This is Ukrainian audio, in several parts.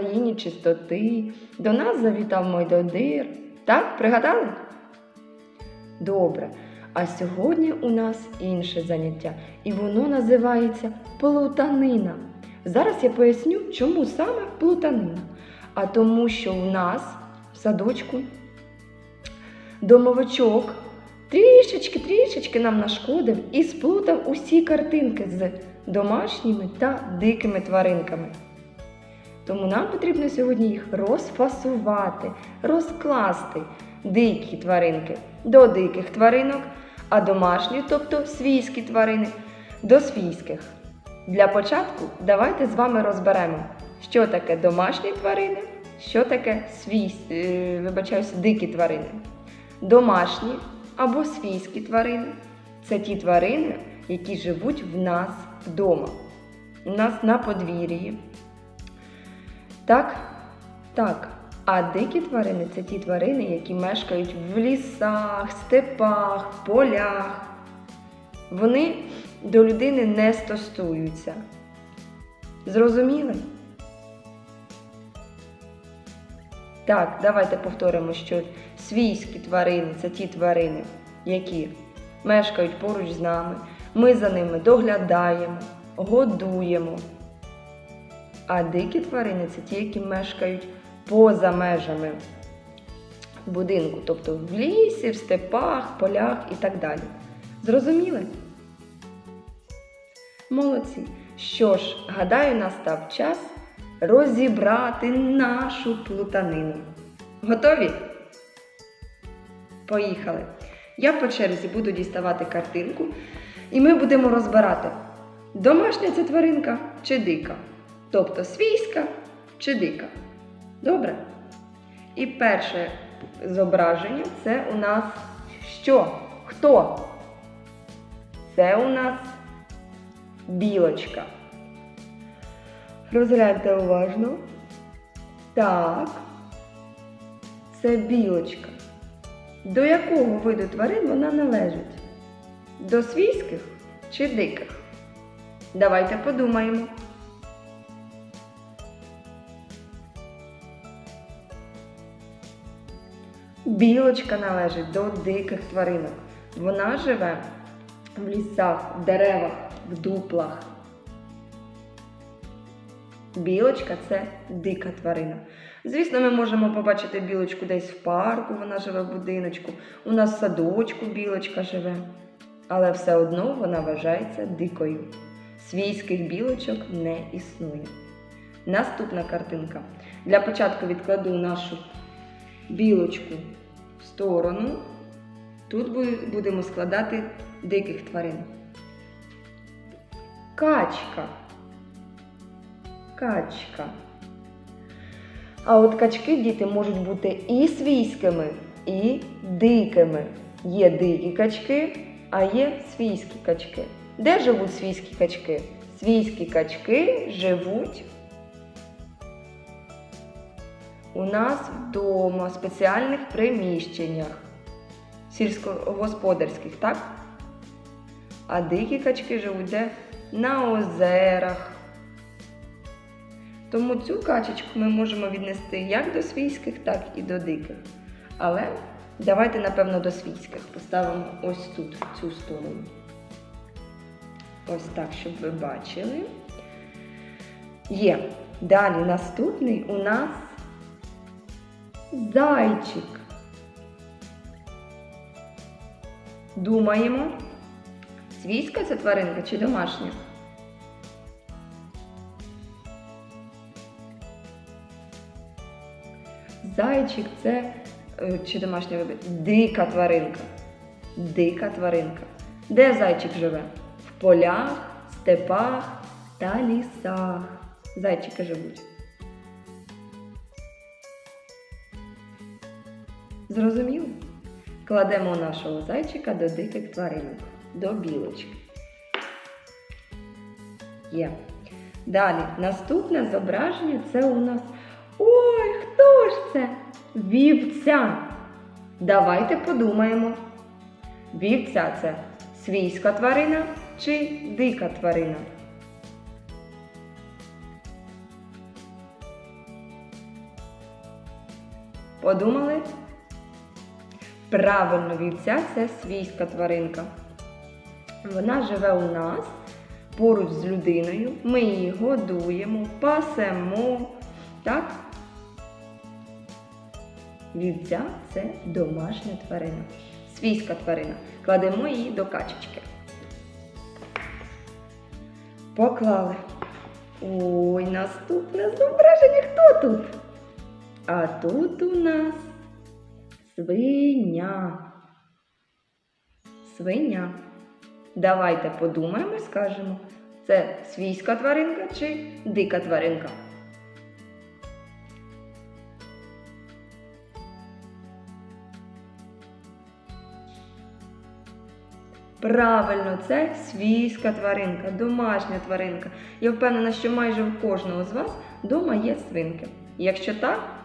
країні чистоти, до нас завітав Мойдодир. Так, пригадали? Добре. А сьогодні у нас інше заняття, і воно називається плутанина. Зараз я поясню, чому саме плутанина. А тому, що у нас в садочку домовичок трішечки, трішечки нам нашкодив і сплутав усі картинки з домашніми та дикими тваринками. Тому нам потрібно сьогодні їх розфасувати, розкласти дикі тваринки до диких тваринок, а домашні, тобто свійські тварини, до свійських. Для початку давайте з вами розберемо, що таке домашні тварини, що таке свій, е, вибачаюся, дикі тварини. Домашні або свійські тварини це ті тварини, які живуть в нас вдома, у нас на подвір'ї. Так? Так. А дикі тварини це ті тварини, які мешкають в лісах, степах, полях. Вони до людини не стосуються. Зрозуміли? Так, давайте повторимо, що свійські тварини це ті тварини, які мешкають поруч з нами. Ми за ними доглядаємо, годуємо. А дикі тварини це ті, які мешкають поза межами будинку, тобто в лісі, в степах, полях і так далі. Зрозуміли? Молодці. Що ж, гадаю, настав час розібрати нашу плутанину. Готові? Поїхали. Я по черзі буду діставати картинку, і ми будемо розбирати, домашня це тваринка чи дика. Тобто свійська чи дика. Добре? І перше зображення це у нас що? Хто? Це у нас білочка. Розгляньте уважно. Так. Це білочка. До якого виду тварин вона належить? До свійських чи диких? Давайте подумаємо. Білочка належить до диких тваринок. Вона живе в лісах, в деревах, в дуплах. Білочка це дика тварина. Звісно, ми можемо побачити білочку десь в парку, вона живе в будиночку. У нас в садочку білочка живе. Але все одно вона вважається дикою. Свійських білочок не існує. Наступна картинка. Для початку відкладу нашу білочку в сторону. Тут будемо складати диких тварин. Качка. Качка. А от качки діти можуть бути і свійськими, і дикими. Є дикі качки, а є свійські качки. Де живуть свійські качки? Свійські качки живуть у нас вдома, в спеціальних приміщеннях, сільськогосподарських, так? А дикі качки живуть де? На озерах. Тому цю качечку ми можемо віднести як до свійських, так і до диких. Але давайте, напевно, до свійських поставимо ось тут, в цю сторону. Ось так, щоб ви бачили. Є. Далі наступний у нас зайчик. Думаємо, свійська це тваринка чи домашня? Зайчик це е, чи домашня дика тваринка. Дика тваринка. Де зайчик живе? В полях, степах та лісах. Зайчики живуть. Зрозуміло? Кладемо нашого зайчика до диких тваринок, до білочки. Є. Далі, наступне зображення це у нас. Ой, хто ж це? Вівця. Давайте подумаємо. Вівця це свійська тварина чи дика тварина? Подумали? Правильно, вівця це свійська тваринка. Вона живе у нас поруч з людиною. Ми її годуємо, пасемо. Так? Вівця це домашня тварина. Свійська тварина. Кладемо її до качечки. Поклали. Ой, наступне зображення. Хто тут? А тут у нас свиня. Свиня. Давайте подумаємо і скажемо, це свійська тваринка чи дика тваринка? Правильно, це свійська тваринка, домашня тваринка. Я впевнена, що майже в кожного з вас вдома є свинки. Якщо так,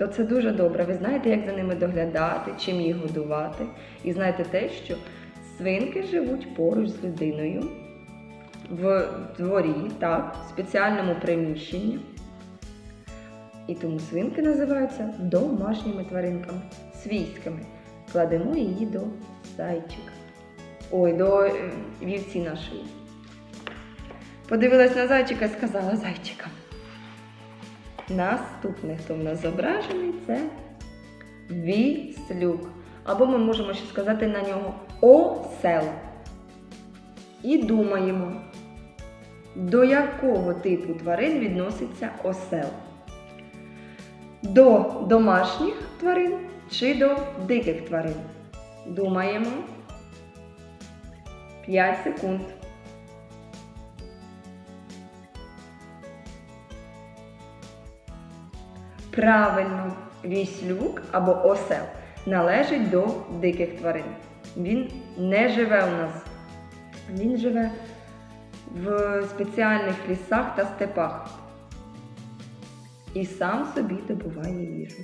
то це дуже добре. Ви знаєте, як за ними доглядати, чим їх годувати. І знаєте те, що свинки живуть поруч з людиною в дворі, так, в спеціальному приміщенні. І тому свинки називаються домашніми тваринками, свійськими. Кладемо її до зайчика. Ой, до е, вівці нашої. Подивилась на зайчика і сказала зайчика. Наступне, хто в нас зображений, це віслюк. Або ми можемо ще сказати на нього осел. І думаємо, до якого типу тварин відноситься осел? До домашніх тварин чи до диких тварин? Думаємо. 5 секунд. Правильно, віслюк або осел належить до диких тварин. Він не живе у нас. Він живе в спеціальних лісах та степах. І сам собі добуває їжу.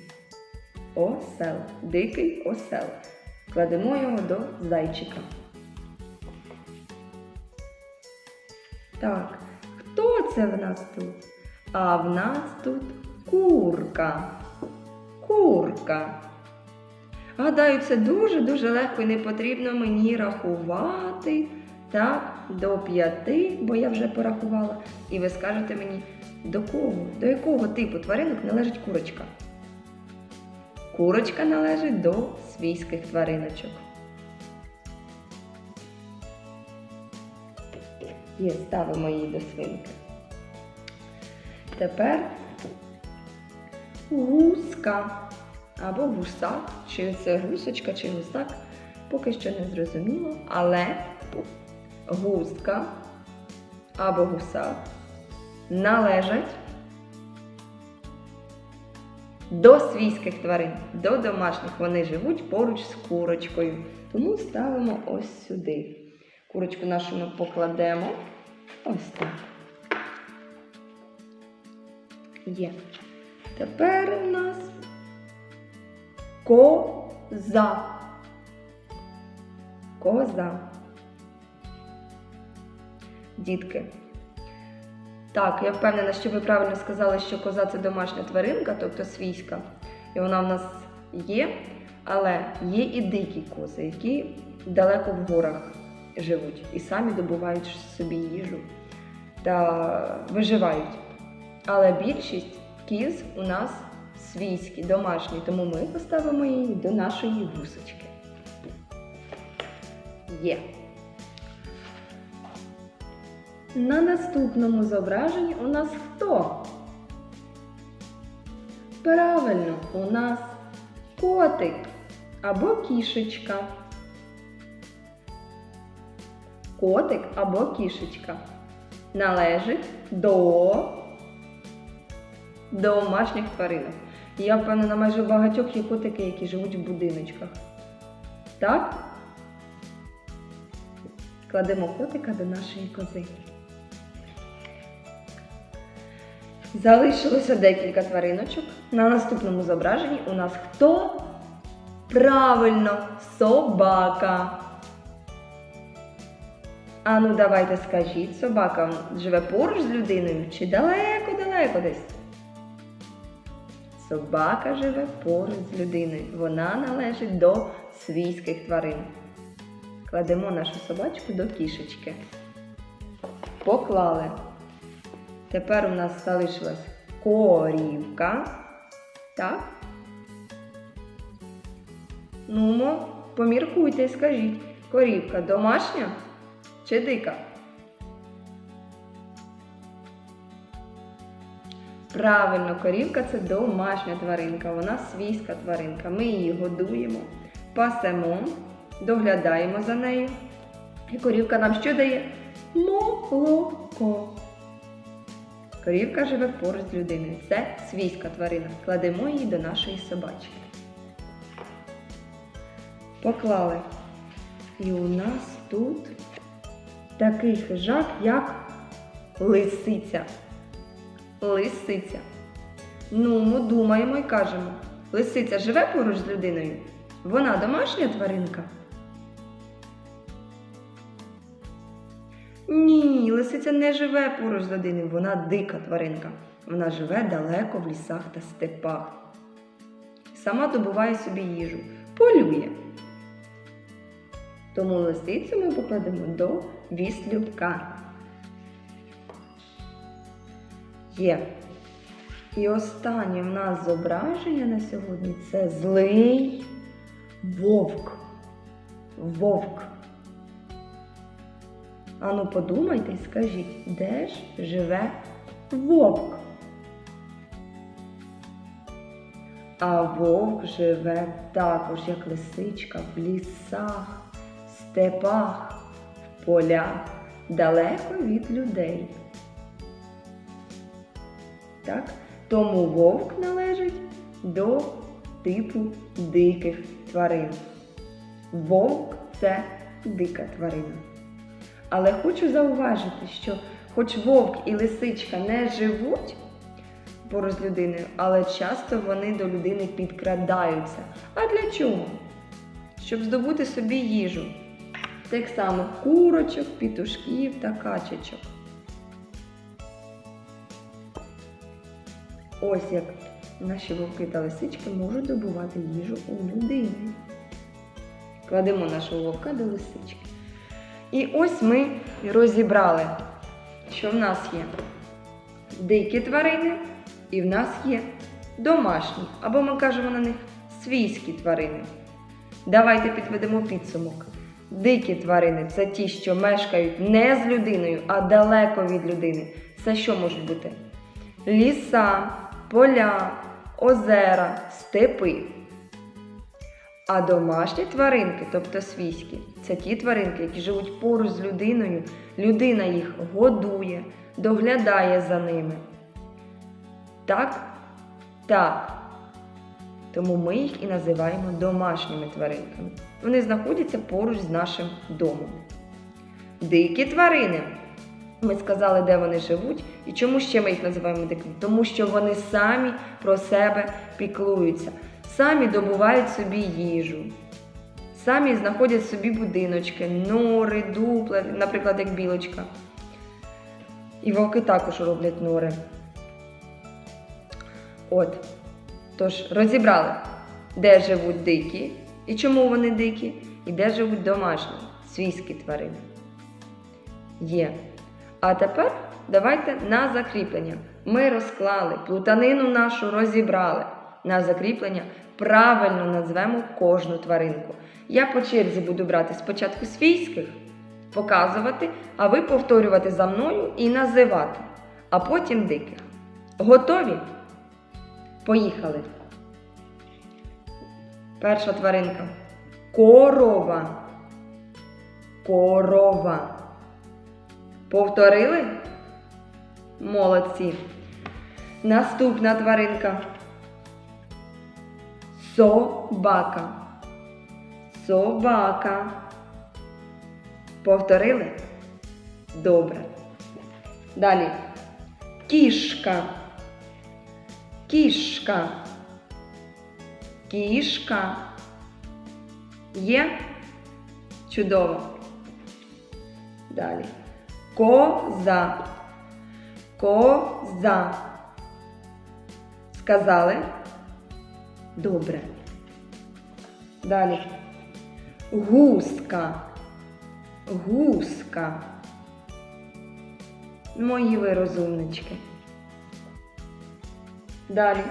Осел. Дикий осел. Кладемо його до зайчика. Так, хто це в нас тут? А в нас тут курка. Курка. Гадаю, це дуже-дуже легко і не потрібно мені рахувати так, до п'яти, бо я вже порахувала. І ви скажете мені, до кого, до якого типу тваринок належить курочка? Курочка належить до свійських твариночок. Є, ставимо її до свинки. Тепер гуска або гусак, чи це гусочка, чи гусак, поки що не зрозуміло, але гуска або гусак належать до свійських тварин, до домашніх. Вони живуть поруч з курочкою. Тому ставимо ось сюди. Курочку нашу ми покладемо. Ось так. Є. Тепер у нас коза. Коза. Дітки. Так, я впевнена, що ви правильно сказали, що коза це домашня тваринка, тобто свійська. І вона в нас є, але є і дикі кози, які далеко в горах живуть і самі добувають собі їжу та виживають. Але більшість кіз у нас свійські, домашні, тому ми поставимо її до нашої гусочки. Є. На наступному зображенні у нас хто? Правильно, у нас котик або кішечка. Котик або кішечка належить до домашніх тваринок. Я впевнена, майже багатьох є котики, які живуть в будиночках. Так? Кладемо котика до нашої кози. Залишилося декілька твариночок. На наступному зображенні у нас хто? Правильно, собака. А ну давайте скажіть, собака живе поруч з людиною чи далеко-далеко десь? Собака живе поруч з людиною. Вона належить до свійських тварин. Кладемо нашу собачку до кішечки. Поклали. Тепер у нас залишилась корівка. Так? Нумо, поміркуйте і скажіть, корівка домашня чи дика? Правильно, корівка це домашня тваринка, вона свійська тваринка. Ми її годуємо, пасемо, доглядаємо за нею. І корівка нам що дає? Молоко. Корівка живе поруч з людиною. Це свійська тварина. Кладемо її до нашої собачки. Поклали. І у нас тут такий хижак, як лисиця. Лисиця. Ну, ми думаємо і кажемо. Лисиця живе поруч з людиною? Вона домашня тваринка? Ні, лисиця не живе поруч з людиною, вона дика тваринка. Вона живе далеко в лісах та степах. Сама добуває собі їжу, полює. Тому лисицю ми покладемо до віслюка. Є. І останнє в нас зображення на сьогодні це злий вовк. Вовк. Ану, подумайте і скажіть, де ж живе вовк? А вовк живе також, як лисичка, в лісах, степах, в полях, далеко від людей. Так? Тому вовк належить до типу диких тварин. Вовк це дика тварина. Але хочу зауважити, що хоч вовк і лисичка не живуть поруч з людиною, але часто вони до людини підкрадаються. А для чого? Щоб здобути собі їжу. Тих самих курочок, пітушків та качечок. Ось як наші вовки та лисички можуть добувати їжу у людини. Кладемо нашого вовка до лисички. І ось ми розібрали, що в нас є дикі тварини, і в нас є домашні, або ми кажемо на них свійські тварини. Давайте підведемо підсумок. Дикі тварини це ті, що мешкають не з людиною, а далеко від людини. Це що можуть бути? Ліса, поля, озера, степи. А домашні тваринки, тобто свійські, це ті тваринки, які живуть поруч з людиною. Людина їх годує, доглядає за ними. Так? Так. Тому ми їх і називаємо домашніми тваринками. Вони знаходяться поруч з нашим домом. Дикі тварини. Ми сказали, де вони живуть, і чому ще ми їх називаємо дикими? Тому що вони самі про себе піклуються, самі добувають собі їжу, самі знаходять собі будиночки, нори, дупла, наприклад, як білочка. І вовки також роблять нори. От. Тож, розібрали, де живуть дикі і чому вони дикі, і де живуть домашні свійські тварини. Є. А тепер давайте на закріплення. Ми розклали плутанину нашу розібрали. На закріплення правильно назвемо кожну тваринку. Я по черзі буду брати спочатку свійських, показувати, а ви повторювати за мною і називати, а потім диких. Готові? Поїхали. Перша тваринка. Корова. Корова. Повторили? Молодці. Наступна тваринка. Собака. Собака. Повторили? Добре. Далі. Кішка. Кішка. Кішка. Є? Чудово. Далі. Коза. Коза. Сказали? Добре. Далі. Гуска. Гуска. Мої ви розумнички. Далі.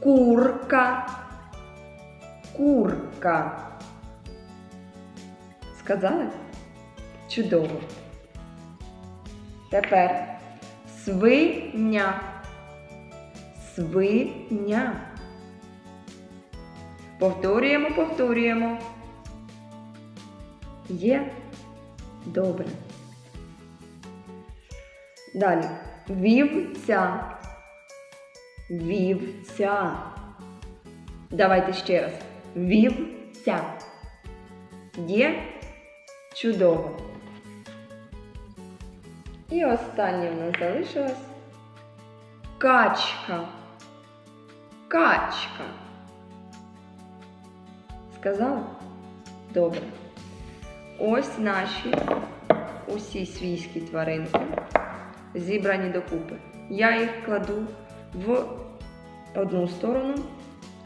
Курка. Курка. Сказали? Чудово. Тепер свиня. Свиня. Повторюємо, повторюємо. Є. Добре. Далі. Вівця. Вівця. Давайте ще раз. Вівця. Є. Чудово. І останнє в нас залишилось. Качка. Качка. Сказала? Добре. Ось наші усі свійські тваринки зібрані докупи. Я їх кладу в одну сторону,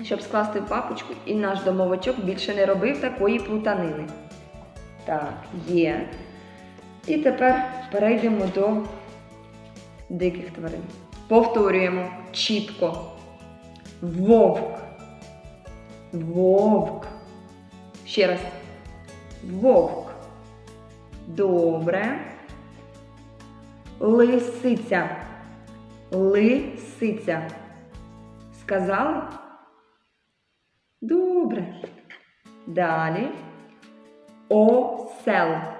щоб скласти папочку, і наш домовичок більше не робив такої плутанини. Так, є. І тепер перейдемо до диких тварин. Повторюємо чітко. Вовк. Вовк. Ще раз. Вовк. Добре. Лисиця. Лисиця. Сказали? Добре. Далі. Осел.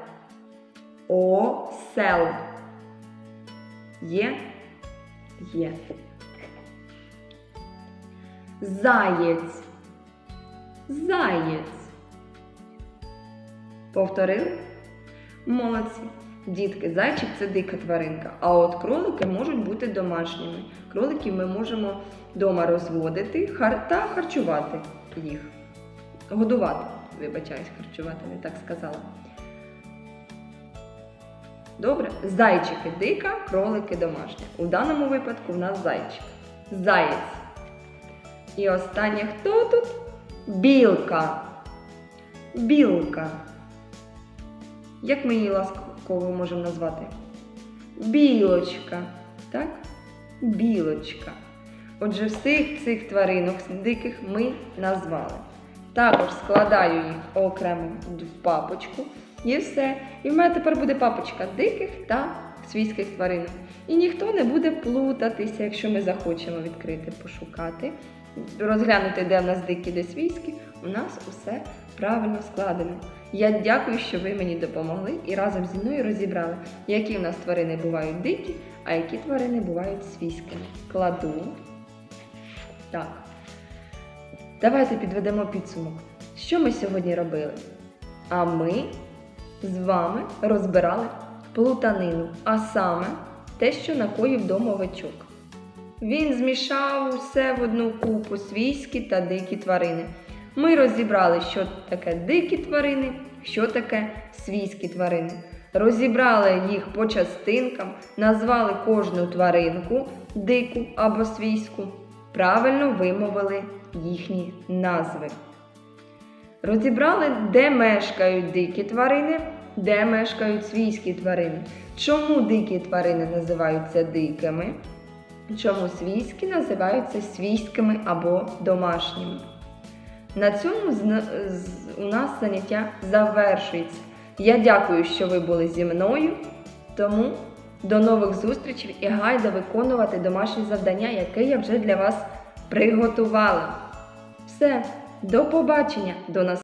Осел. Є? Є. Заєць. Заєць. Повторили? Молодці. Дітки, зайчик це дика тваринка, а от кролики можуть бути домашніми. Кроликів ми можемо вдома розводити та харчувати їх. Годувати, вибачаюсь, харчувати, не так сказала. Добре, зайчики дика, кролики домашні. У даному випадку в нас зайчик. Заєць. І останнє хто тут? Білка. Білка. Як ми її ласково можемо назвати? Білочка. Так? Білочка. Отже, всіх цих тваринок диких ми назвали. Також складаю їх окремо в папочку. І все. І в мене тепер буде папочка диких та свійських тваринок. І ніхто не буде плутатися, якщо ми захочемо відкрити, пошукати, розглянути, де в нас дикі, де свійські, у нас усе правильно складено. Я дякую, що ви мені допомогли і разом зі мною розібрали, які в нас тварини бувають дикі, а які тварини бувають свійськими. Кладу. Так. Давайте підведемо підсумок. Що ми сьогодні робили? А ми з вами розбирали плутанину, а саме те, що накоїв домовичок. Він змішав усе в одну купу свійські та дикі тварини. Ми розібрали, що таке дикі тварини, що таке свійські тварини. Розібрали їх по частинкам, назвали кожну тваринку дику або свійську, правильно вимовили їхні назви. Розібрали, де мешкають дикі тварини, де мешкають свійські тварини. Чому дикі тварини називаються дикими? Чому свійські називаються свійськими або домашніми? На цьому у нас заняття завершується. Я дякую, що ви були зі мною. Тому до нових зустрічей і гайда виконувати домашні завдання, яке я вже для вас приготувала. Все, до побачення, до нас.